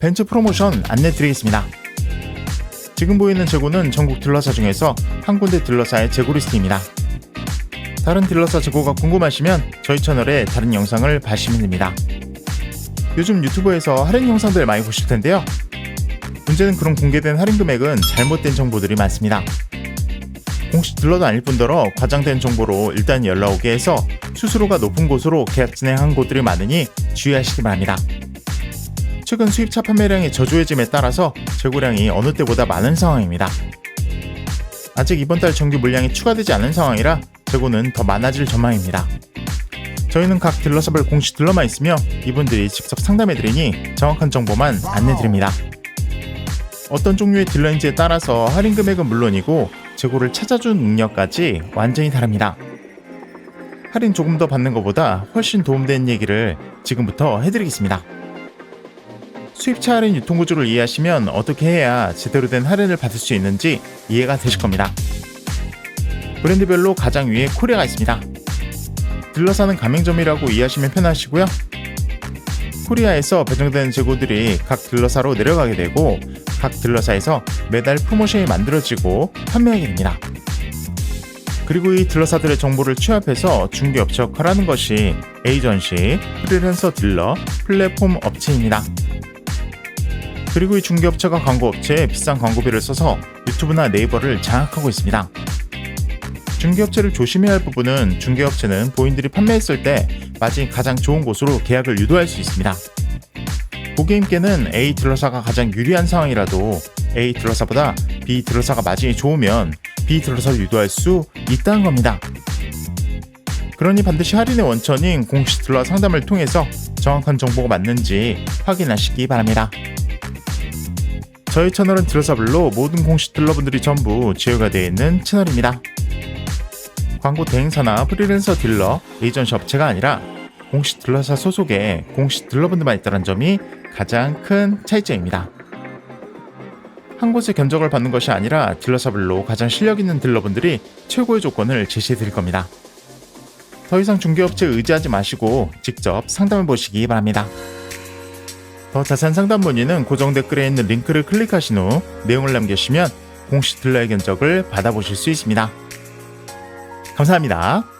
벤츠 프로모션 안내 드리겠습니다. 지금 보이는 재고는 전국 딜러사 중에서 한 군데 딜러사의 재고 리스트입니다. 다른 딜러사 재고가 궁금하시면 저희 채널의 다른 영상을 봐주시면 됩니다. 요즘 유튜브에서 할인 영상들 많이 보실 텐데요. 문제는 그런 공개된 할인 금액은 잘못된 정보들이 많습니다. 공식 딜러도 아닐 뿐더러 과장된 정보로 일단 연락 오게 해서 수수료가 높은 곳으로 계약 진행한 곳들이 많으니 주의하시기 바랍니다. 최근 수입차 판매량이 저조해짐에 따라서 재고량이 어느 때보다 많은 상황입니다. 아직 이번 달 정규 물량이 추가되지 않은 상황이라 재고는 더 많아질 전망입니다. 저희는 각 딜러샵을 공식 딜러만 있으며 이분들이 직접 상담해드리니 정확한 정보만 안내드립니다. 어떤 종류의 딜러인지에 따라서 할인 금액은 물론이고 재고를 찾아준 능력까지 완전히 다릅니다. 할인 조금 더 받는 것보다 훨씬 도움되는 얘기를 지금부터 해드리겠습니다. 수입차 할인 유통 구조를 이해하시면 어떻게 해야 제대로 된 할인을 받을 수 있는지 이해가 되실 겁니다. 브랜드별로 가장 위에 코리아가 있습니다. 딜러사는 가맹점이라고 이해하시면 편하시고요. 코리아에서 배정된 재고들이 각 딜러사로 내려가게 되고 각 딜러사에서 매달 프로모션이 만들어지고 판매하게 됩니다. 그리고 이 딜러사들의 정보를 취합해서 중개업체 역할을 하는 것이 에이전시, 프리랜서 딜러, 플랫폼 업체입니다. 그리고 이 중개업체가 광고업체에 비싼 광고비를 써서 유튜브나 네이버를 장악하고 있습니다. 중개업체를 조심해야 할 부분은 중개업체는 본인들이 판매했을 때 마진 가장 좋은 곳으로 계약을 유도할 수 있습니다. 고객님께는 A 딜러사가 가장 유리한 상황이라도 A 딜러사보다 B 딜러사가 마진이 좋으면 B 딜러사를 유도할 수 있다는 겁니다. 그러니 반드시 할인의 원천인 공식 딜러 상담을 통해서 정확한 정보가 맞는지 확인하시기 바랍니다. 저희 채널은 딜러사블로 모든 공식 딜러분들이 전부 제휴가 되어 있는 채널입니다. 광고 대행사나 프리랜서 딜러, 에이전시 업체가 아니라 공식 딜러사 소속의 공식 딜러분들만 있다는 점이 가장 큰 차이점입니다. 한 곳에 견적을 받는 것이 아니라 딜러사블로 가장 실력 있는 딜러분들이 최고의 조건을 제시해 드릴 겁니다. 더 이상 중개업체에 의지하지 마시고 직접 상담해 보시기 바랍니다. 더 자세한 상담 문의는 고정 댓글에 있는 링크를 클릭하신 후 내용을 남겨주시면 공식 딜러의 견적을 받아보실 수 있습니다. 감사합니다.